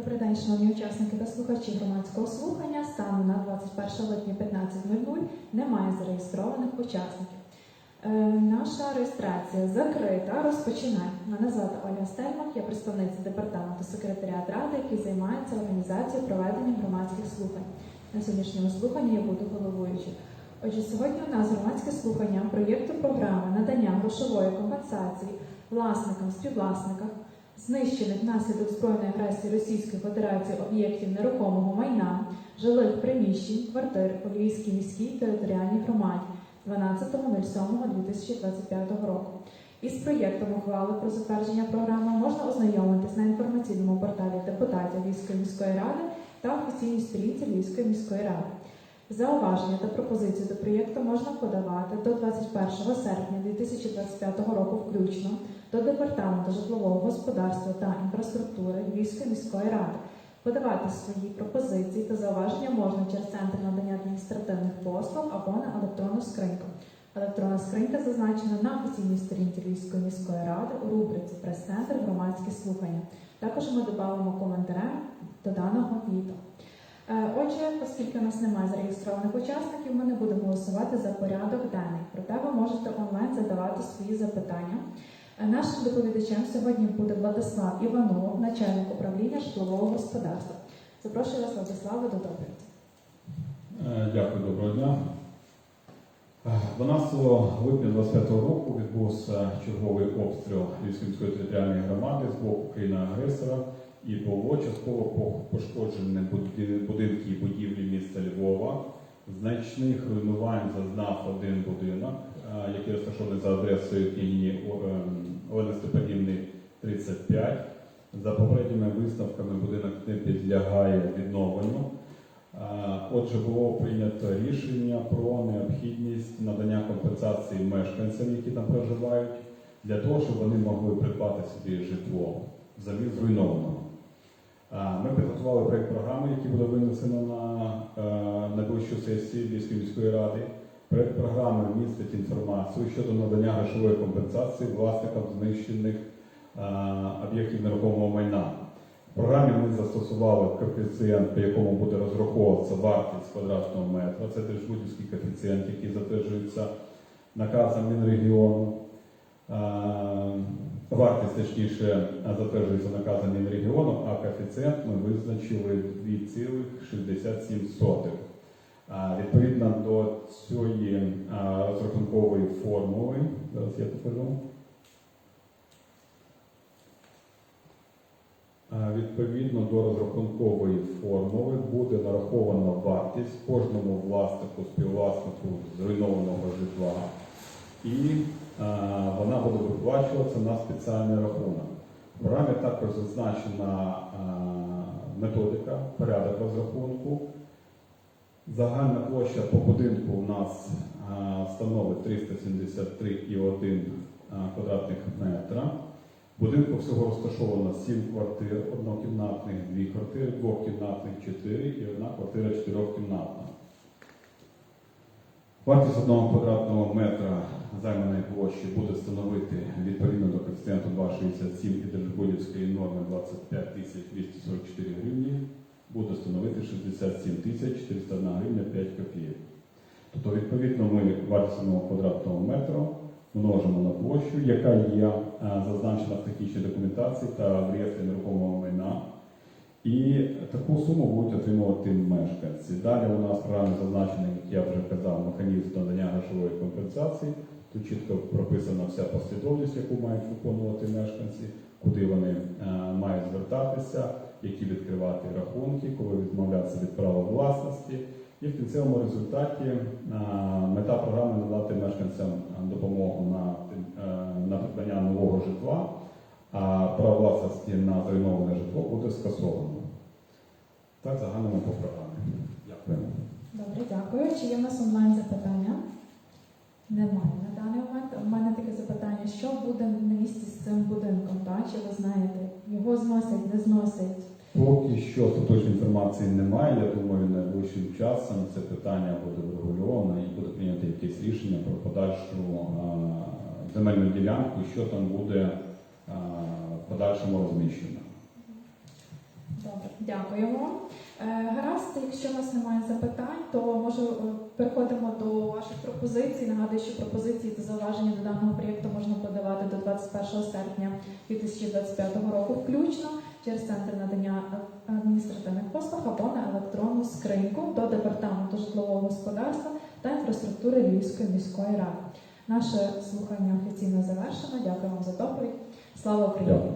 Добрий день, шановні учасники та слухачі громадського слухання. Станом на 21 липня 15.00 немає зареєстрованих учасників. Е, наша реєстрація закрита. Розпочинає. Мене звати Оля Стельмах, я представниця департаменту секретаріат ради, який займається організацією проведення громадських слухань. На сьогоднішньому слуханні я буду головуючою. Отже, сьогодні у нас громадське слухання проєкту програми надання грошової компенсації власникам, співвласникам знищених внаслідок збройної агресії Російської Федерації об'єктів нерухомого майна, жилих приміщень, квартир у Львівській міській територіальній громаді 12.07.2025 року. Із проєктом ухвали про затвердження програми можна ознайомитись на інформаційному порталі депутатів Львівської міської ради та офіційній сторінці Львівської міської ради. Зауваження та пропозиції до проєкту можна подавати до 21 серпня 2025 року включно до Департаменту житлового господарства та інфраструктури Львівської міської ради. Подавати свої пропозиції та зауваження можна через центр надання адміністративних послуг або на електронну скриньку. Електронна скринька зазначена на офіційній сторінці Львівської міської ради у рубриці Прес-центр громадські слухання. Також ми додамо коментарем до даного відео. Е, Отже, оскільки у нас немає зареєстрованих учасників, ми не будемо голосувати за порядок денний. Проте ви можете онлайн задавати свої запитання. Е, Нашим доповідачем сьогодні буде Владислав Іванов, начальник управління житлового господарства. Запрошую вас, Владиславе, до доповіді. Е, Дякую, доброго дня. Е, 12 липня 2025 року відбувся черговий обстріл Львівської територіальної громади з боку країни-агресора і було частково по- пошкоджені буди- будинки і будівлі міста Львова. Значних руйнувань зазнав один будинок, який розташований за адресою О- ем, Олени Степанівни 35. За попередніми висновками будинок не підлягає відновленню. Отже, було прийнято рішення про необхідність надання компенсації мешканцям, які там проживають, для того, щоб вони могли придбати собі житло взамін зруйнованого. Ми підготували проєкт програми, який буде винесено на е, найближчу сесію Львівської міської ради. Проєкт програми містить інформацію щодо надання грошової компенсації власникам знищених е, об'єктів нерухомого майна. В програмі ми застосували коефіцієнт, по якому буде розраховуватися вартість квадратного метра. Це держбудівський коефіцієнт, який затверджується наказом Мінрегіону. Е, Вартість, точніше, затверджується наказом Мінрегіону, а коефіцієнт ми визначили 2,67. Е, Відповідно до цієї е, розрахункової формули, зараз я покажу. Відповідно до розрахункової формули буде нарахована вартість кожному власнику, співвласнику зруйнованого житла, і е, вона буде виплачуватися на спеціальний рахунок. В програмі також зазначена е, методика, порядок розрахунку. Загальна площа по будинку у нас е, становить 373,1 е, квадратних метра. Будинку всього розташовано 7 квартир, однокімнатних, 2 квартири, двокімнатних 4 і одна квартира чотирьохкімнатна. Вартість одного квадратного метра займаної площі буде становити відповідно до коефіцієнту 2,67 і держбудівської норми 25 244 гривні, буде становити 67 401 гривня 5 копійок. Тобто, відповідно, ми вартість одного квадратного метра множимо на площу, яка є е, зазначена в технічній документації та в реєстрі нерухомого майна. І таку суму будуть отримувати мешканці. Далі у нас програмі зазначений, як я вже казав, механізм надання грошової компенсації. Тут чітко прописана вся послідовність, яку мають виконувати мешканці, куди вони е, мають звертатися, які відкривати рахунки, коли відмовлятися від права власності. І в кінцевому результаті е, мета програми надати мешканцям допомогу на, е, на придбання нового житла, а право власності на зруйноване житло буде скасовано. Так, загальному по програмі. Дякую. Добре, дякую. Чи є в нас онлайн запитання? Немає на даний момент. У мене таке запитання: що буде на місці з цим будинком? Так? Чи ви знаєте? Його зносять, не зносять? Поки що остаточної інформації немає. Я думаю, найближчим часом це питання буде врегульовано і буде прийнято якесь рішення про подальшу земельну ділянку, що там буде подальшому розміщено. Добре. Дякуємо. Е, Гаразд, якщо у нас немає запитань, то може е, переходимо до ваших пропозицій. Нагадую, що пропозиції та зауваження до даного проєкту можна подавати до 21 серпня 2025 року, включно через центр надання адміністративних послуг або на електронну скриньку до департаменту житлового господарства та інфраструктури Львівської міської ради. Наше слухання офіційно завершено. Дякую вам за доповідь. Слава Україні!